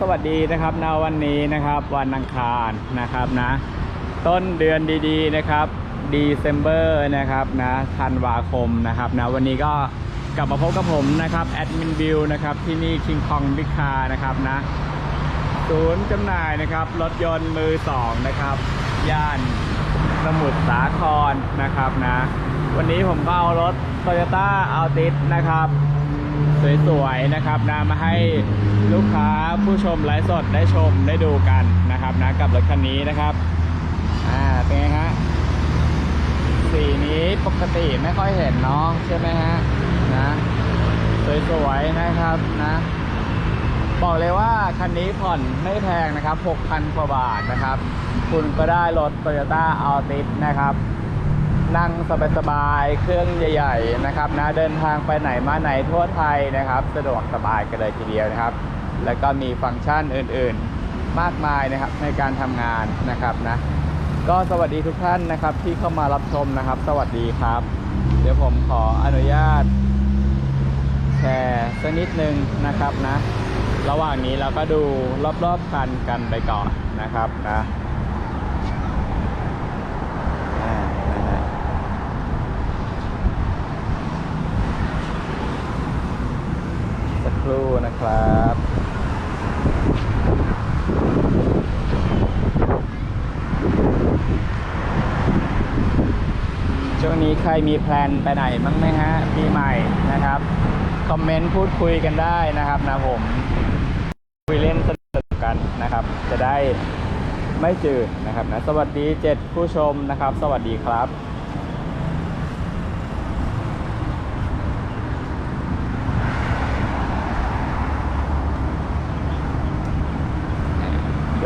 สวัสดีนะครับในวันนี้นะครับวันอังคารนะครับนะ ต้นเดือนดีๆนะครับ December นะครับนะธันวาคมนะครับนะวันนี้ก็กลับมาพบกับผมนะครับแอดมินบิวนะครับที่นี่ King Kong Big Car นะครับนะศูนย์จำหน่ายนะครับรถยนต์มือสองนะครับ ย่านสมุทรสาครนะครับนะ วันนี้ผมก็เอารถ Toyota Altis นะครับ สวยๆนะครับนะมาให้ลูกค้าผู้ชมไลฟ์สดได้ชมได้ดูกันนะครับนะกับรถคันนี้นะครับอ่าเป็นไงฮะสีนี้ปกติไม่ค่อยเห็นเนาะใช่ไหมฮะนะสวยๆนะครับนะบอกเลยว่าคันนี้ผ่อนไม่แพงนะครับ 6,000 กว่าบาทนะครับ คุณก็ได้รถ Toyota Altis นะครับ นั่งสบายๆ เครื่องใหญ่ ๆ นะครับนะเดินทางไปไหนมาไหนทั่วไทยนะครับ สะดวกสบายกันเลยทีเดียวนะครับ แล้วก็มีฟังก์ชันอื่นๆ มากมายนะครับในการทำงานนะครับนะก็สวัสดีทุกท่านนะครับที่เข้ามารับชมนะครับ สวัสดีครับ เดี๋ยวผมขออนุญาต แชร์สักนิดนึงนะครับนะ ระหว่างนี้เราก็ดูรอบๆคันกันไปก่อนนะครับนะอ่านะฮะสักครู่ นะครับช่วงนี้ใครมีแพลนไปไหนบ้างไหมฮะปีใหม่นะครับ คอมเมนต์พูดคุยกันได้นะครับนะผม คุยเล่นสนุกกันนะครับ จะได้ไม่จืดนะครับนะสวัสดีเจ็ดผู้ชมนะครับ สวัสดีครับ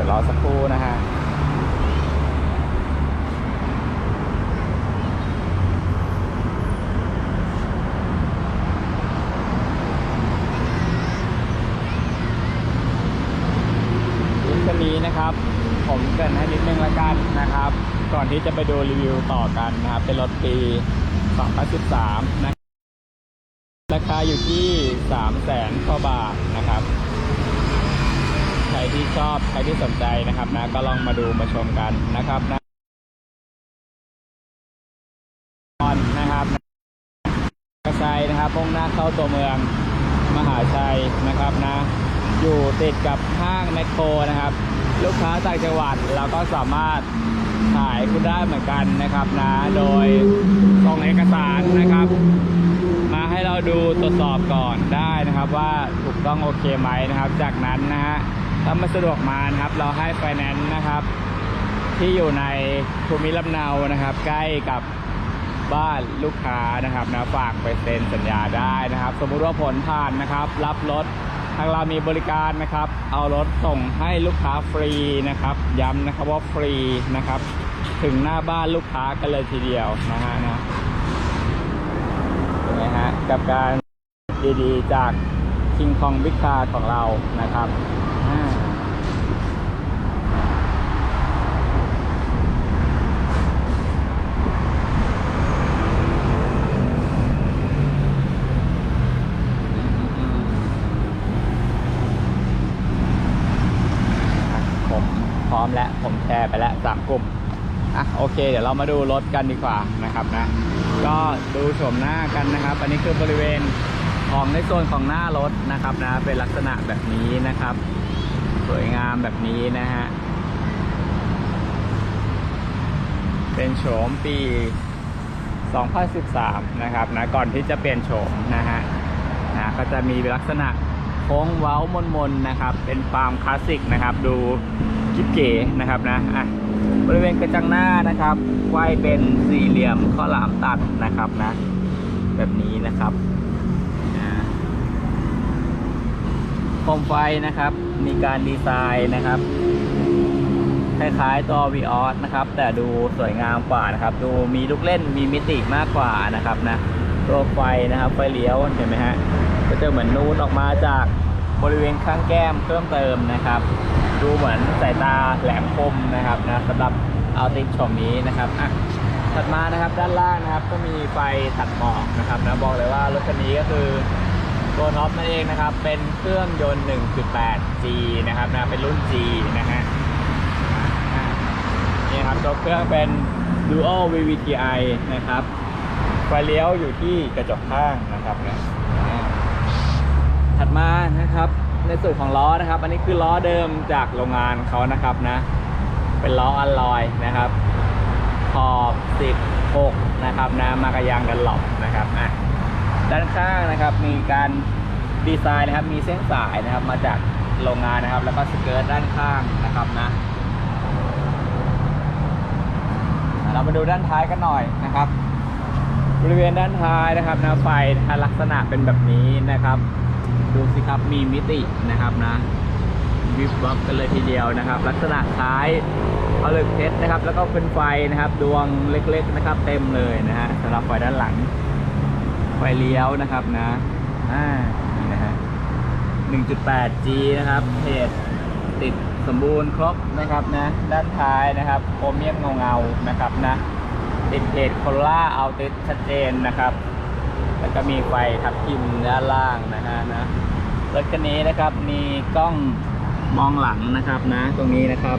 ยวรอสักครู่นะฮะคันนี้นะครับ ผมเกินให้นิดนึงละกันนะครับ ก่อนที่จะไปดูรีวิวต่อกันนะครับ เป็นรถปี 2013 นะราคาอยู่ที่ 3 0 0แสนกว่าบาทนะครับ รที่ชอบใครที่สนใจนะครับนะก็ลองมาดูมาชมกันนะครับนะนนะครับกระไซนะครับมุ่งหน้าเข้าตัวเมืองมหาชัยนะครับนะ อยู่ติดกับห้างแมคโครนะครับ ลูกค้าต่างจังหวัดเราก็สามารถขายคุณได้เหมือนกันนะครับนะ โดยส่งเอกสารนะครับ มาให้เราดูตรวจสอบก่อนได้นะครับว่าถูกต้องโอเคไหมนะครับ จากนั้นนะฮะ ถ้าไม่สะดวกมานะครับ เราให้ไฟแนนซ์นะครับ ที่อยู่ในภูมิลำเนานะครับ ใกล้กับบ้านลูกค้านะครับนะฝากไปเซ็นสัญญาได้นะครับ สมมุติว่าผลผ่านนะครับ รับรถทางเรามีบริการนะครับ เอารถส่งให้ลูกค้าฟรีนะครับ ย้ำนะครับว่าฟรีนะครับ ถึงหน้าบ้านลูกค้ากันเลยทีเดียวนะฮะนะเป็นไงฮะกับการดีๆ จาก King Kong Big Car ของเรานะครับอ่า ผมพ ร้อมแล้วผมแชร์ไปแล้วสามกลุ่มอะโอเค เดี๋ยวเรามาดูรถกันดีกว่านะครับนะ ก็ดูโฉมหน้ากันนะครับ อันนี้คือบริเวณของในโซนของหน้ารถนะครับนะเป็นลักษณะแบบนี้นะครับ สวยงามแบบนี้นะฮะเป็นโฉมปี 2013 นะครับนะก่อนที่จะเปลี่ยนโฉมนะฮะนะก็จะมีลักษณะโค้งเว้ามนมนๆนะครับ เป็นฟาร์มคลาสสิกนะครับ ดู กิ๊บเก๋นะครับนะอะบริเวณกระจังหน้านะครับไว้เป็นสี่เหลี่ยมข้อหลามตัดนะครับนะ แบบนี้นะครับโคมไฟนะครับ มีการดีไซน์นะครับคล้ายๆตัว v ีออสนะครับ แต่ดูสวยงามกว่านะครับ ดูมีลูกเล่นมีมิติมากกว่านะครับนะตัวไฟนะครับไฟเลี้ยวเห็นไหมฮะก็จะเหมือนนูนออกมาจากบริเวณข้างแก้มเพิ่มเติมนะครับ ดูเหมือนสายตาแหลมคมนะครับนะสำหรับเอาติกชมนี้นะครับอะถัดมานะครับด้านล่างนะครับก็มีไฟตัดหมอกนะครับนะบอกเลยว่ารถคันนี้ก็คือตัวน็อปนั่นเองนะครับ เป็นเครื่องยนต์ 1.8G นะครับนะเป็นรุ่น G นะฮะนี่ครับตัวเครื่องเป็น Dual VVTi นะครับไฟเลี้ยวอยู่ที่กระจกข้างนะครับนะถัดมานะครับ ในส่วนของล้อนะครับ อันนี้คือล้อเดิมจากโรงงานเขานะครับนะ เป็นล้ออัลลอยนะครับ ขอบ16นะครับนะมากระยางกันหลบนะครับอะด้านข้างนะครับมีการดีไซน์นะครับ มีเส้นสายนะครับ มาจากโรงงานนะครับ แล้วก็สเกิร์ตด้านข้างนะครับนะเรามาดูด้านท้ายกันหน่อยนะครับ บริเวณด้านท้ายนะครับนะไฟลักษณะเป็นแบบนี้นะครับ ดูสิครับมีมิตินะครับนะวิบวับกันเลยทีเดียวนะครับ ลักษณะท้ายเอาเลยเพชรนะครับ แล้วก็เป็นไฟนะครับ ดวงเล็กๆนะครับ เต็มเลยนะฮะสำหรับไฟด้านหลัง ไฟเลี้ยวนะครับนะอ่านี่นะฮะ 1.8G นะครับเพจติดสมบูรณ์ครบนะครับนะ ด้านท้ายนะครับโครเมียมเงาๆนะครับนะ ติดเพจโคล่าเอาติดชัดเจนนะครับ แล้วก็มีไฟทับทิมด้านล่างนะฮะนะรถคันนี้นะครับมีกล้องมองหลังนะครับนะ ตรงนี้นะครับ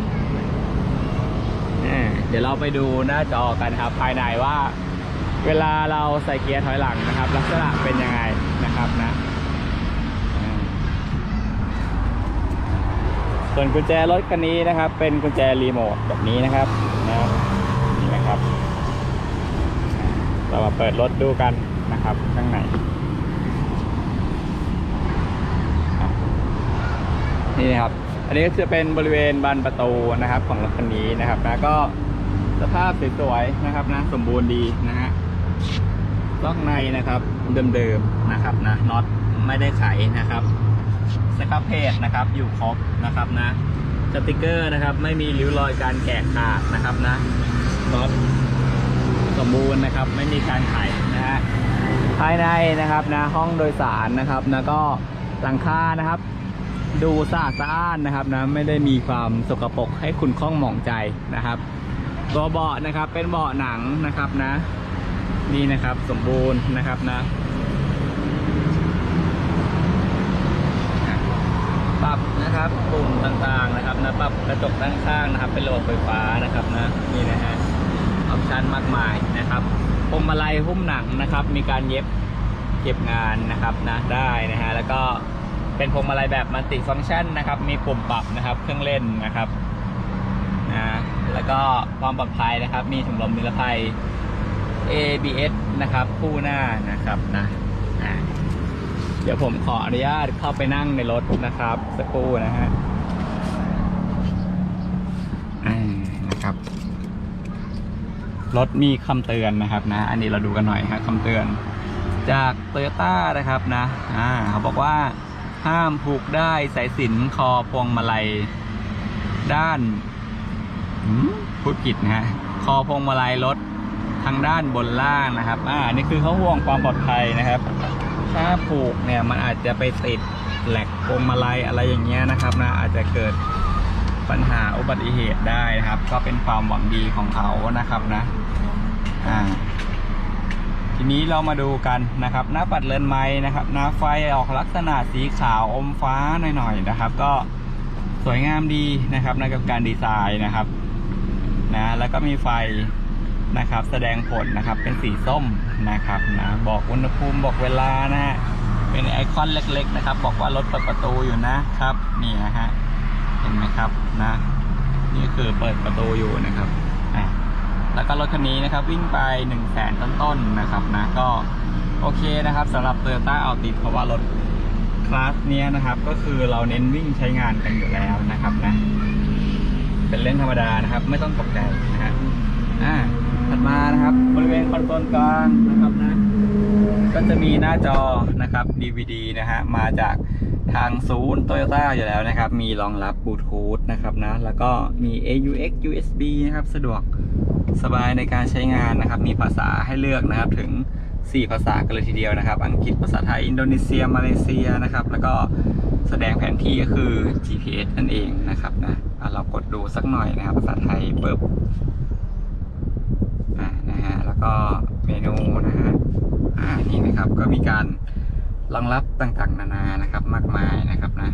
อ่เดี๋ยวเราไปดูหน้าจอกันครับ ภายในว่า เวลาเราใส่เกียร์ถอยหลังนะครับ ลักษณะเป็นยังไงนะครับนะส่วนกุญแจรถคันนี้นะครับ เป็นกุญแจรีโมทแบบนี้นะครับนะนี่นะครับ เรามาเปิดรถดูกัน นะครับ ข้างในนี่นะครับ อันนี้ก็จะเป็นบริเวณบานประตูนะครับของรถคันนี้นะครับนะก็สภาพสวยๆนะครับนะสมบูรณ์ดีนะฮะล็อกในนะครับเดิมๆนะครับนะน็อตไม่ได้ไขนะครับสครับเพจนะครับอยู่ครบนะครับนะสติกเกอร์นะครับ ไม่มีริ้วรอยการแกะขาดนะครับนะน็อตสมบูรณ์นะครับ ไม่มีการไขนะฮะ ภายในนะครับนะห้องโดยสารนะครับแล้วก็หลังคานะครับ ดูสะอาดสะอ้านนะครับนะไม่ได้มีความสกปรกให้คุณข้องหมองใจนะครับตัวเบาะนะครับเป็นเบาะหนังนะครับนะ นี่นะครับสมบูรณ์นะครับนะอะปรับนะครับปุ่มต่างๆนะครับนะปรับกระจกด้านข้างนะครับ เป็นระบบไฟฟ้านะครับนะนี่นะฮะออปชันมากมายนะครับ พวงมาลัยหุ้มหนังนะครับ มีการเย็บเก็บงานนะครับนะได้นะฮะแล้วก็เป็นพวงมาลัยแบบมัลติฟังก์ชันนะครับ มีปุ่มปรับนะครับ เครื่องเล่นนะครับนะแล้วก็ความปลอดภัยนะครับ มีถุงลมนิรภัย ABS นะครับ คู่หน้านะครับนะเดี๋ยวผมขออนุญาตเข้าไปนั่งในรถนะครับ สักครู่นะฮะอ่นะครับ รถมีคำเตือนนะครับนะ อันนี้เราดูกันหน่อยครับคำเตือน จากโตโยต้านะครับนะอ่าเขาบอกว่าห้ามผูกได้สายสินคอพวงมาลัย ด้านพูดผิดนะฮะคอพวงมาลัยรถทางด้านบนล่างนะครับ อ่า นี่คือเขาห่วงความปลอดภัยนะครับ ถ้าผูกเนี่ยมันอาจจะไปติดแหลกพวงมาลัยอะไรอย่างเงี้ยนะครับนะ อาจจะเกิด ปัญหาอุบัติเหตุได้นะครับ ก็เป็นความหวังดีของเขานะครับนะอ่าทีนี้เรามาดูกันนะครับ หน้าปัดเรือนไม้นะครับ หน้าไฟออกลักษณะสีขาวอมฟ้าหน่อยๆนะครับ ก็สวยงามดีนะครับนะกับการดีไซน์นะครับนะแล้วก็มีไฟนะครับ แสดงผลนะครับเป็นสีส้มนะครับนะบอกอุณหภูมิบอกเวลานะฮะเป็นไอคอนเล็ก ๆ นะครับ บอกว่ารถเปิดประตูอยู่นะครับ นี่นะฮะ ห็นไหมครับนะ นี่คือเปิดประตูอยู่นะครับอะแล้วก็รถคันนี้นะครับวิ่งไป1นึ่งแสนต้นๆนะครับนะก็โอเคนะครับสำหรับ Toyota a l t i เพราะว่ารถคลาสเนี้ยนะครับก็คือเราเน้นวิ่งใช้งานกันอยู่แล้วนะครับนะเป็นเล่นธรรมดานะครับ ไม่ต้องตกใจนะฮะอ่าถัดมานะครับบริเวณคอนโซลกลางนะครับนะก็จะมีหน้าจอนะครับ DVD นะฮะมาจาก ทางศูนย์โตโยต้าอยู่แล้วนะครับ มีรองรับบลูทูธนะครับนะ แล้วก็มี AUX USB นะครับ สะดวกสบายในการใช้งานนะครับ มีภาษาให้เลือกนะครับถึง 4 ภาษากันเลยทีเดียวนะครับ อังกฤษภาษาไทย อินโดนีเซีย มาเลเซียนะครับ แล้วก็แสดงแผนที่ก็คือ GPS นั่นเองนะครับนะอะเรากดดูสักหน่อยนะครับ ภาษาไทยเปิบอ่านะฮะ แล้วก็เมนูนะฮะ อ่า นี่นะครับ ก็มีการ รองรับต่างๆ นานานะครับ มากมายนะครับนะ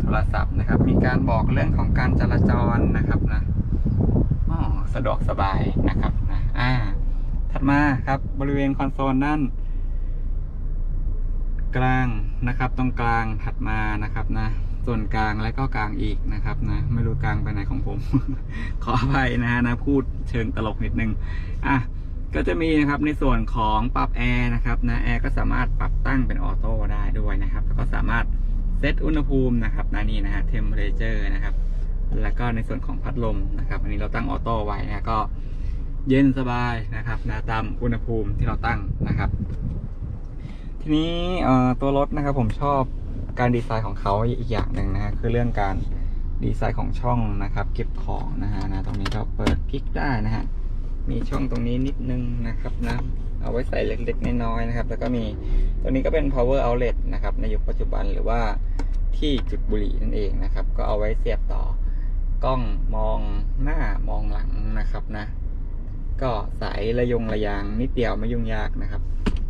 โทรศัพท์นะครับ มีการบอกเรื่องของการจราจรนะครับนะอ๋อสะดวกสบายนะครับนะอ่า ถัดมาครับ บริเวณคอนโซลด้านกลางนะครับ ตรงกลางถัดมานะครับนะ ส่วนกลางและก็กลางอีกนะครับนะ ไม่รู้กลางไปไหนของผม ขออภัยนะฮะนะ พูดเชิงตลกนิดนึง อะ ก็จะมีนะครับในส่วนของปรับแอร์นะครับนะแอร์ก็สามารถปรับตั้งเป็นออโต้ได้ด้วยนะครับ แล้วก็สามารถเซตอุณหภูมินะครับนะนี่นะฮะเทมเพลเจอร์นะครับ แล้วก็ในส่วนของพัดลมนะครับ อันนี้เราตั้งออโต้ไว้นะก็เย็นสบายนะครับนะตามอุณหภูมิที่เราตั้งนะครับ ทีนี้เอ่อตัวรถนะครับผมชอบการดีไซน์ของเขาอีกอย่างหนึ่งนะฮะคือเรื่องการดีไซน์ของช่องนะครับ เก็บของนะฮะนะตรงนี้ก็เปิดพลิกได้นะฮะ มีช่องตรงนี้นิดนึงนะครับนะเอาไว้ใส่เล็กๆน้อยๆนะครับ แล้วก็มีตรงนี้ก็เป็น power outlet นะครับ ในยุคปัจจุบันหรือว่าที่จุดบุหรี่นั่นเองนะครับ ก็เอาไว้เสียบต่อกล้องมองหน้ามองหลังนะครับนะ ก็สายระยงระยางนิดเดียวไม่ยุ่งยากนะครับ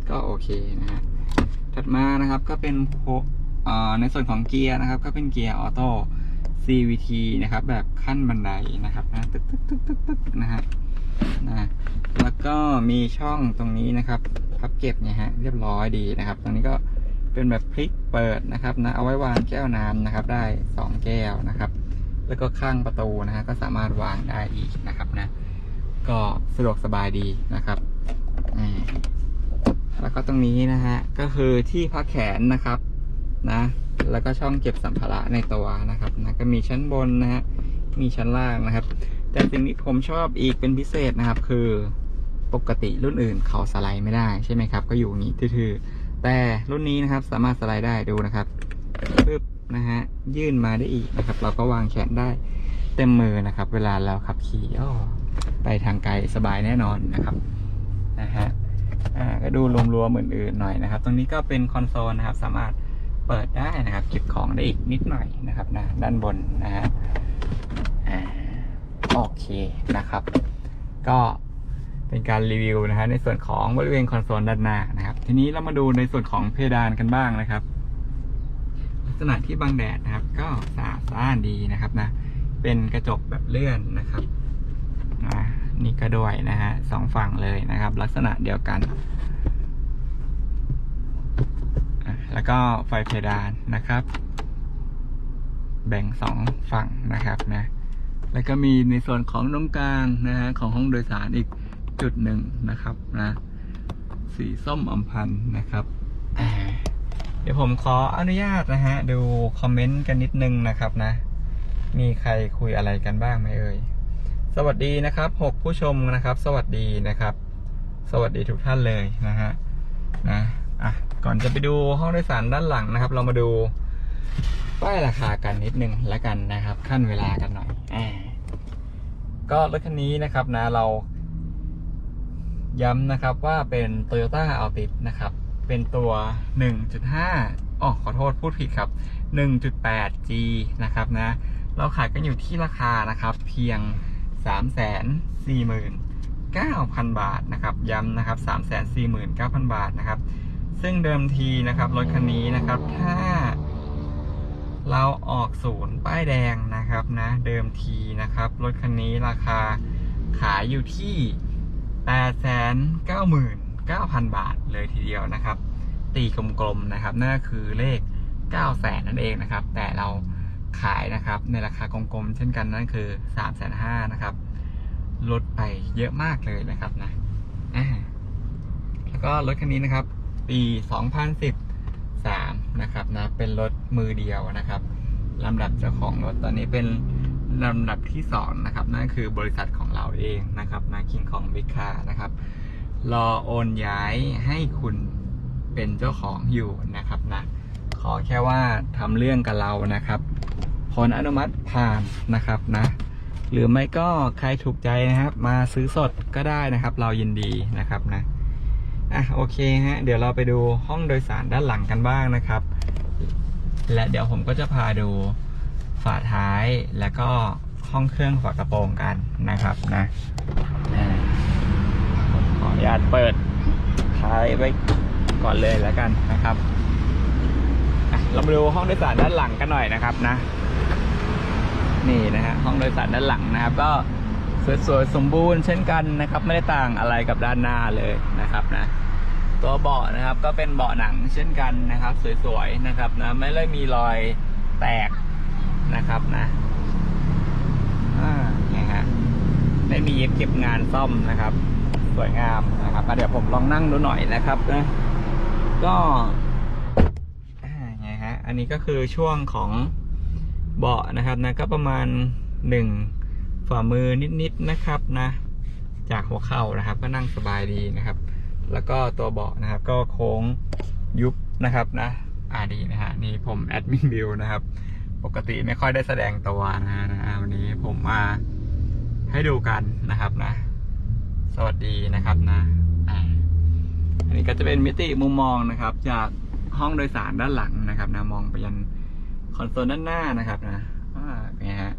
ก็โอเคนะฮะถัดมานะครับก็เป็นในส่วนของเกียร์นะครับ ก็เป็นเกียร์ออโต้ CVT นะครับ แบบขั้นบันไดนะครับนะตึ๊กตึ๊กตึ๊กตึกตึกนะฮะ นะแล้วก็มีช่องตรงนี้นะครับพับเก็บเนี่ยฮะเรียบร้อยดีนะครับ ตรงนี้ก็เป็นแบบพลิกเปิดนะครับนะเอาไว้วางแก้วน้ำนะครับ ได้สองแก้วนะครับ แล้วก็ข้างประตูนะฮะก็สามารถวางได้อีกนะครับนะก็สะดวกสบายดีนะครับแล้วก็ตรงนี้นะฮะก็คือที่พักแขนนะครับนะแล้วก็ช่องเก็บสัมภาระในตัวนะครับนะก็มีชั้นบนนะฮะมีชั้นล่างนะครับ แต่สิ่งที่ผมชอบอีกเป็นพิเศษนะครับ คือปกติรุ่นอื่นเขาสไลด์ไม่ได้ใช่ไหมครับ ก็อยู่อย่างนี้ทื่อๆแต่รุ่นนี้นะครับสามารถสไลด์ได้ดูนะครับปึ๊บนะฮะยื่นมาได้อีกนะครับ เราก็วางแขนได้เต็มมือนะครับ เวลาเราขับขี่อ้อไปทางไกลสบายแน่นอนนะครับนะฮะอ่าก็ดูรวมๆอื่นๆหน่อยนะครับ ตรงนี้ก็เป็นคอนโซลนะครับ สามารถเปิดได้นะครับ เก็บของได้อีกนิดหน่อยนะครับนะด้านบนนะฮะ โอเคนะครับ ก็เป็นการรีวิวนะฮะในส่วนของบริเวณคอนโซลด้านหน้านะครับ ทีนี้เรามาดูในส่วนของเพดานกันบ้างนะครับ ลักษณะที่บังแดดนะครับ ก็สะอาดสะอ้านดีนะครับนะ เป็นกระจกแบบเลื่อนนะครับนี่ก็ด้วยนะฮะสองฝั่งเลยนะครับ ลักษณะเดียวกัน แล้วก็ไฟเพดานนะครับ แบ่งสองฝั่งนะครับนะ แล้วก็มีในส่วนของตรงกลางนะฮะของห้องโดยสารอีกจุดหนึ่งนะครับนะสีส้มอมพันนะครับ เดี๋ยวผมขออนุญาตนะฮะ ดูคอมเมนต์กันนิดนึงนะครับนะ มีใครคุยอะไรกันบ้างไหมเอ่ย สวัสดีนะครับหกผู้ชมนะครับ สวัสดีนะครับ สวัสดีทุกท่านเลยนะฮะนะอะก่อนจะไปดูห้องโดยสารด้านหลังนะครับ เรามาดูป้ายราคากันนิดนึงแล้วกันนะครับ ขั้นเวลากันหน่อย ก็รถคันนี้นะครับนะเรา ย้ำนะครับว่าเป็น Toyota Altis นะครับ เป็นตัว 1.5อ๋อขอโทษพูดผิดครับ 1.8G นะครับนะ เราขายกันอยู่ที่ราคานะครับ เพียง 349,000 บาทนะครับ ย้ำนะครับ 349,000 บาทนะครับ ซึ่งเดิมทีนะครับรถคันนี้นะครับถ้า เราออกศูนย์ป้ายแดงนะครับนะ เดิมทีนะครับ รถคันนี้ราคาขายอยู่ที่ 899,000 บาทเลยทีเดียวนะครับ ตีกลมๆนะครับนั่นคือเลข 900,000 นั่นเองนะครับ แต่เราขายนะครับในราคากลมๆเช่นกันนั่นคือ 350,000นะครับ ลดไปเยอะมากเลยนะครับนะแล้วก็รถคันนี้นะครับ ปี 2013 นะครับนะเป็นรถมือเดียวนะครับลำดับเจ้าของรถตอนนี้เป็นลำดับที่สองนะครับนั่นคือบริษัทของเราเองนะครับนะคิงของบิคานะครับรอโอนย้ายให้คุณเป็นเจ้าของอยู่นะครับนะขอแค่ว่าทำเรื่องกับเรานะครับผลอนุมัติผ่านนะครับนะหรือไม่ก็ใครถูกใจนะครับ มาซื้อสดก็ได้นะครับ เรายินดีนะครับนะ อะโอเคฮะเดี๋ยวเราไปดูห้องโดยสารด้านหลังกันบ้างนะครับ และเดี๋ยวผมก็จะพาดูฝาท้ายแล้วก็ห้องเครื่องฝากระโปรงกันนะครับนะขออนุญาตเปิดท้ายไว้ก่อนเลยแล้วกันนะครับเรามาดูห้องโดยสารด้านหลังกันหน่อยนะครับนะ นี่นะฮะห้องโดยสารด้านหลังนะครับ ก็ สวยๆสมบูรณ์เช่นกันนะครับ ไม่ได้ต่างอะไรกับด้านหน้าเลยนะครับนะตัวเบาะนะครับก็เป็นเบาะหนังเช่นกันนะครับ สวยๆนะครับนะไม่ได้มีรอยแตกนะครับนะนี่ฮะไม่มีเย็บเก็บงานซ่อมนะครับ สวยงามนะครับเดี๋ยวผมลองนั่งดูหน่อยนะครับนะก็อ่าไงฮะอันนี้ก็คือช่วงของเบาะนะครับนะก็ประมาณหนึ่ง ฝ่ามือนิดๆนะครับนะ จากหัวเข่านะครับ ก็นั่งสบายดีนะครับ แล้วก็ตัวเบาะนะครับ ก็โค้งยุบนะครับนะอ่าดีนะฮะนี่ผมแอดมินบิวนะครับ ปกติไม่ค่อยได้แสดงตัวนะฮะนะวันนี้ผมมาให้ดูกันนะครับนะ สวัสดีนะครับนะอันนี้ก็จะเป็นมิติมุมมองนะครับ จากห้องโดยสารด้านหลังนะครับนะมองไปยันคอนโซลด้านหน้านะครับนะอ่าเป็นไงฮะ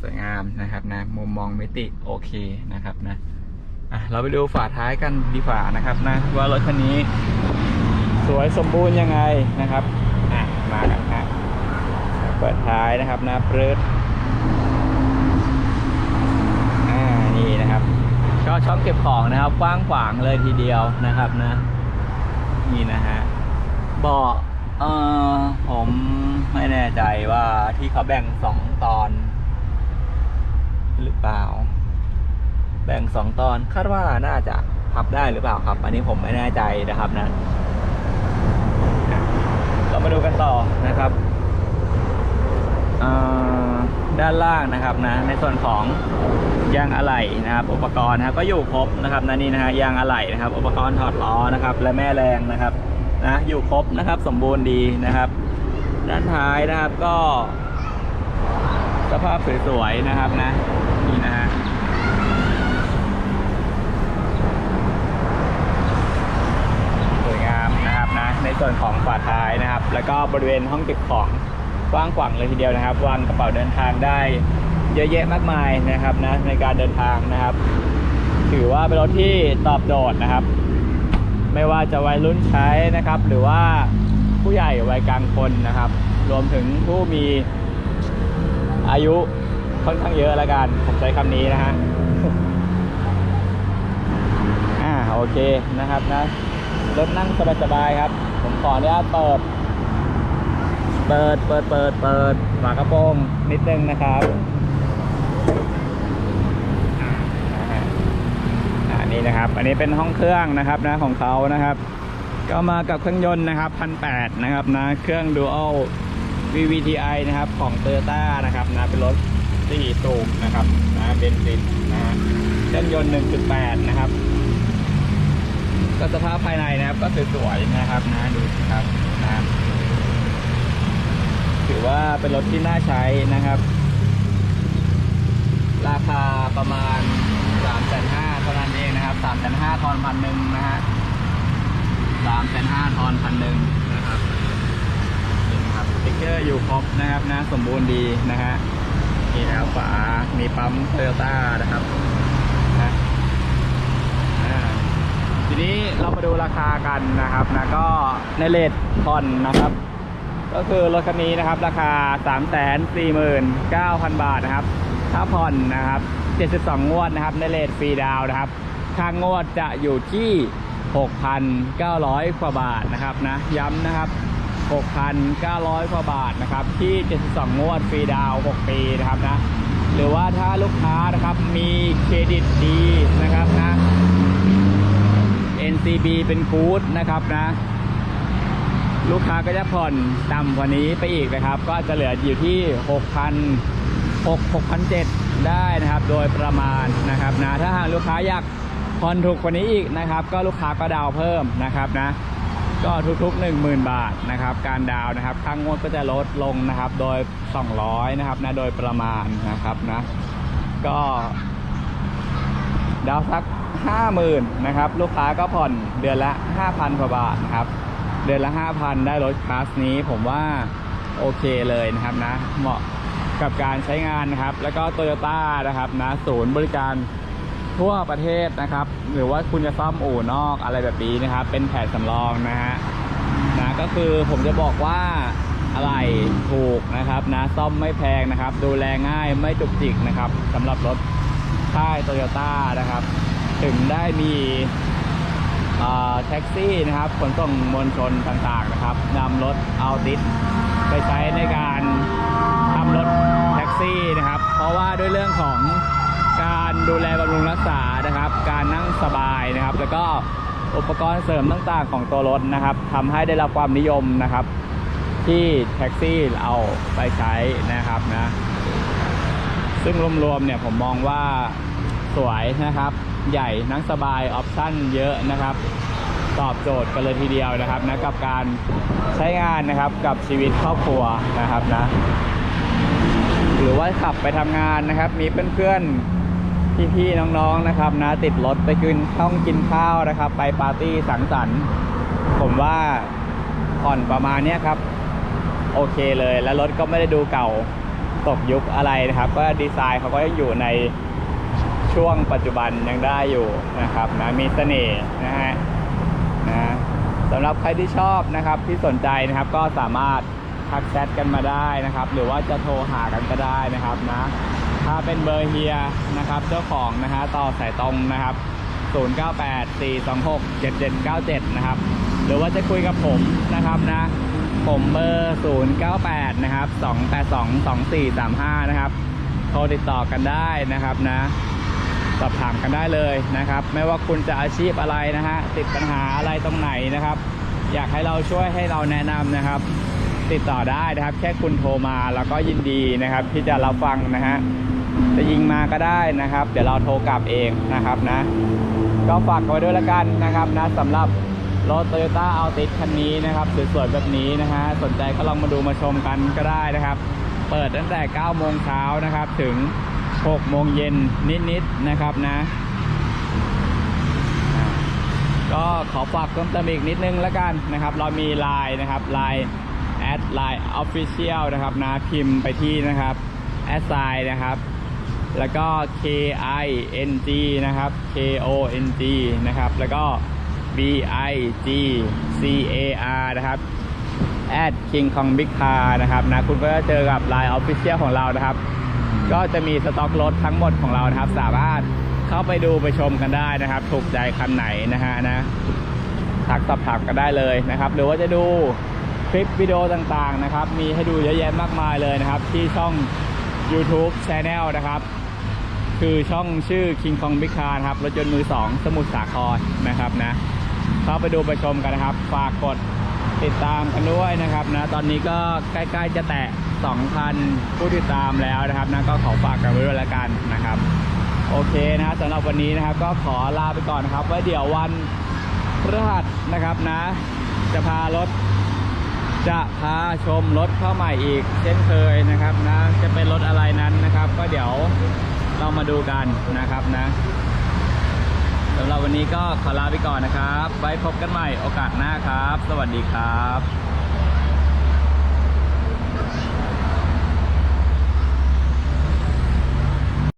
สวยงามนะครับนะมุมมองมิติโอเคนะครับนะอะเราไปดูฝาท้ายกันดีกว่านะครับนะว่ารถคันนี้ สวยสมบูรณ์ยังไงนะครับอะมากันฮะเปิดท้ายนะครับนะเปรืดอ่านี่นะครับก็ช่องเก็บของนะครับกว้างขวางเลยทีเดียวนะครับนะ นี่นะฮะเบาะเออผมไม่แน่ใจว่าที่เขาแบ่งสองตอน หรือเปล่า แบ่งสองตอนคาดว่าน่าจะพับได้หรือเปล่าครับ อันนี้ผมไม่แน่ใจนะครับนะเรามาดูกันต่อนะครับด้านล่างนะครับนะ ในส่วนของยางอะไหล่นะครับ อุปกรณ์นะก็อยู่ครบนะครับนะนี่นะฮะยางอะไหล่นะครับ อุปกรณ์ถอดล้อนะครับ และแม่แรงนะครับนะอยู่ครบนะครับ สมบูรณ์ดีนะครับ ด้านท้ายนะครับก็ สภาพสวยๆนะครับนะสวยงามนะครับนะ ในส่วนของฝาท้ายนะครับ แล้วก็บริเวณห้องเก็บของกว้างขวางเลยทีเดียวนะครับ วางกระเป๋าเดินทางได้เยอะแยะมากมายนะครับนะในการเดินทางนะครับ ถือว่าเป็นรถที่ตอบโจทย์นะครับ ไม่ว่าจะวัยรุ่นใช้นะครับ หรือว่าผู้ใหญ่วัยกลางคนนะครับ รวมถึงผู้มีอายุค่อนข้างเยอะแล้วกันผมใช้คำนี้นะฮะอ่าโอเคนะครับนะรถนั่งสบายๆครับ ผมขออนุญาตเปิด เปิด เปิด เปิด เปิดฝากระโปรงนิดนึงนะครับอ่านี่นะครับ อันนี้เป็นห้องเครื่องนะครับนะของเขานะครับ ก็มากับเครื่องยนต์นะครับพันแปดนะครับนะ เครื่อง Dual VVTi นะครับของ t o y ยต้านะครับนะ เป็นรถ4สูบนะครับนะเบนซินนะฮะเครื่องยนต์ 1.8 นะครับ ก็สภาพภายในนะครับ ก็สวยๆนะครับนะดูสิครับนะถือว่าเป็นรถที่น่าใช้นะครับ ราคาประมาณ3 5 0 0 0เท่านั้นเองนะครับ3 5 0 0 0ทอนพันหนึ่งนะฮะ3 5 0 0 0ทอนพันหนึ่งนะครับนี่นะครับสติ๊กเกอร์อยู่ครบนะครับนะ สมบูรณ์ดีนะฮะนี่นะครับฝามีปั๊มโตโยต้านะครับนะอ่าที นี้เรามาดูราคากันนะครับนะก็ในเลทผ่อนนะครับ ก็คือรถคันนี้นะครับ ราคา 3 4 9 0 0 0 บาทนะครับถ้าผ่อนนะครับ 72 งวดนะครับ ในเลทฟรีดาวนะครับค่างวดจะอยู่ที่ 6,900 กว่าบาทนะครับนะย้ำนะครับ 6,900 กว่าบาทนะครับ ที่ 72 งวดฟรีดาว 6 ปีนะครับนะหรือว่าถ้าลูกค้านะครับมีเครดิตดีนะครับนะ NCB เป็นกู๊ดนะครับนะ ลูกค้าก็จะผ่อนต่ำกว่านี้ไปอีกนะครับ ก็จะเหลืออยู่ที่ 6,000 6 6,700ได้นะครับ โดยประมาณนะครับนะ ถ้าหากลูกค้าอยากผ่อนถูกกว่านี้อีกนะครับ ก็ลูกค้าก็ดาวเพิ่มนะครับนะก็ทุกๆ 10,000 บาทนะครับ การดาวนะครับค่างวดก็จะลดลงนะครับ โดย 200 นะครับนะโดยประมาณนะครับนะ ก็ดาวสัก 50,000นะครับลูกค้าก็ผ่อนเดือนละ 5,000กว่าบาทนะครับเดือนละ 5,000 ได้รถคลาสนี้ผมว่าโอเคเลยนะครับนะเหมาะกับการใช้งานนะครับ แล้วก็โตโยต้านะครับนะศูนย์บริการทั่วประเทศนะครับ หรือว่าคุณจะซ่อมอู่นอกอะไรแบบนี้นะครับ เป็นแผนสำรองนะฮะนะก็คือผมจะบอกว่าอะไรถูกนะครับนะซ่อมไม่แพงนะครับ ดูแลง่ายไม่จุกจิกนะครับสำหรับรถค่ายโตโยต้านะครับ ถึงได้มีแท็กซี่นะครับขนส่งมวลชนต่างๆนะครับนำรถเอาติดไปใช้ในการทำรถแท็กซี่นะครับ เพราะว่าด้วยเรื่องของการดูแลบำรุงรักษานะครับ การนั่งสบายนะครับ แล้วก็อุปกรณ์เสริมต่างๆของตัวรถนะครับทำให้ได้รับความนิยมนะครับ ที่แท็กซี่เอาไปใช้นะครับนะซึ่งรวมๆเนี่ยผมมองว่า สวยนะครับ ใหญ่นั่งสบายออปชั่นเยอะนะครับ ตอบโจทย์กันเลยทีเดียวนะครับนะกับการใช้งานนะครับกับชีวิตครอบครัวนะครับนะหรือว่าขับไปทำงานนะครับ มีเพื่อนๆพี่ๆน้องๆนะครับ นะติดรถไปกินข้าวกินข้าวนะครับ ไปปาร์ตี้สังสรรค์ ผมว่าผ่อนประมาณนี้ครับ โอเคเลยแล้วรถก็ไม่ได้ดูเก่าตกยุคอะไรนะครับ ก็ดีไซน์เขาก็ยังอยู่ใน ช่วงปัจจุบันยังได้อยู่นะครับนะมีเสน่ห์นะฮะนะสำหรับใครที่ชอบนะครับที่สนใจนะครับก็สามารถทักแชทกันมาได้นะครับ หรือว่าจะโทรหากันก็ได้นะครับนะถ้าเป็นเบอร์เฮียนะครับเจ้าของนะฮะต่อสายตรงนะครับ 0984267797 นะครับ หรือว่าจะคุยกับผมนะครับนะผมเบอร์ 098 นะครับ 2822435 นะครับ โทรติดต่อกันได้นะครับนะ สอบถามกันได้เลยนะครับ ไม่ว่าคุณจะอาชีพอะไรนะฮะติดปัญหาอะไรตรงไหนนะครับ อยากให้เราช่วยให้เราแนะนำนะครับ ติดต่อได้นะครับ แค่คุณโทรมาแล้วก็ยินดีนะครับ ที่จะรับฟังนะฮะจะยิงมาก็ได้นะครับ เดี๋ยวเราโทรกลับเองนะครับนะ ก็ฝากไว้ด้วยละกันนะครับนะสำหรับรถ Toyota a l t i s คันนี้นะครับสวยๆแบบนี้นะฮะสนใจก็ลองมาดูมาชมกันก็ได้นะครับ เปิดตั้งแต่ 9 โมงเช้านะครับถึง 6โมงเย็นนิดๆนะครับนะ ก็ขอฝากเพิ่มเติมอีกนิดนึงแล้วกันนะครับ เรามีไลน์นะครับไลน์แอดไลน์ออฟฟิเชียลนะครับนะพิมพ์ไปที่นะครับแอดไซน์นะครับ แล้วก็ K I N G นะครับ K O N G นะครับ แล้วก็ B I G C A R นะครับ at King Kong Big Car นะครับนะคุณก็จะเจอกับ Line Official ของเรานะครับ ก็จะมีสต็อกรถทั้งหมดของเรานะครับ สามารถเข้าไปดูไปชมกันได้นะครับ ถูกใจคันไหนนะฮะนะทักสอบถามกันได้เลยนะครับ หรือว่าจะดูคลิปวิดีโอต่างๆนะครับ มีให้ดูเยอะแยะมากมายเลยนะครับ ที่ช่อง YouTube Channel นะครับ คือช่องชื่อ King Kong Big Car นะครับ รถยนต์มือ 2 สมุทรสาครนะครับนะเข้าไปดูไปชมกันนะครับ ฝากกดติดตามกันด้วยนะครับนะ ตอนนี้ก็ใกล้ๆจะแตะ 2,000 ผู้ติดตามแล้วนะครับนะก็ขอฝากกันไว้ด้วยแล้วกันนะครับ โอเคนะครับสำหรับวันนี้นะครับ ก็ขอลาไปก่อนนะครับไว้เดี๋ยววันพฤหัสนะครับนะ จะพารถจะพาชมรถเข้าใหม่อีก เช่นเคยนะครับนะ จะเป็นรถอะไรนั้นนะครับ ก็เดี๋ยวเรามาดูกันนะครับนะสำหรับวันนี้ก็ขอลาไปก่อนนะครับ ไว้พบกันใหม่โอกาสหน้าครับ สวัสดีครับ